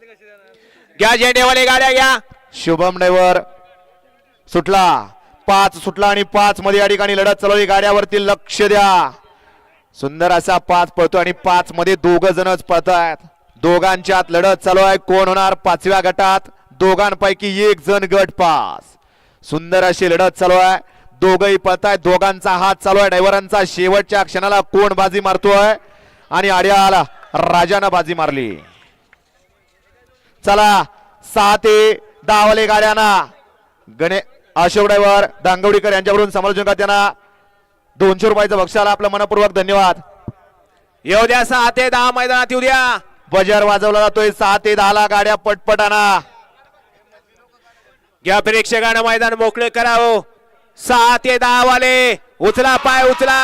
घ्या झेंडेवाले गाड्या घ्या. शुभम ड्रायव्हर सुटला. पाच सुटला आणि पाच मध्ये या ठिकाणी लढत चालवली गाड्यावरती लक्ष द्या. सुंदर असा पाच पळतो आणि पाच मध्ये दोघ जणच पळतायत. दोघांच्यात लढत चालू आहे. कोण होणार? पाचव्या गटात. दोघांपैकी एक जण गट पास. सुंदर अशी लढत चालू आहे. दोघही पळतायत. दोघांचा हात चालू आहे. ड्रायव्हरांचा शेवटच्या क्षणाला कोण बाजी मारतोय? आणि आड्याला राजानं बाजी मारली. चला सहा ते दहावाले गाड्यांना. गणे अशोक ड्रायव्हर दांगवडीकर यांच्याकडून समालोचन त्यांना दोनशे रुपयाचं बक्षाला आपलं मनपूर्वक धन्यवाद. येऊ द्या सहा ते दहा मैदानात येऊ द्या. बजार वाजवला जातोय सहा ते दहाला गाड्या पटपटाना. घ्या प्रेक्षकांना मैदान मोकळे करावं. सहा ते दहा वाले उचला पाय उचला.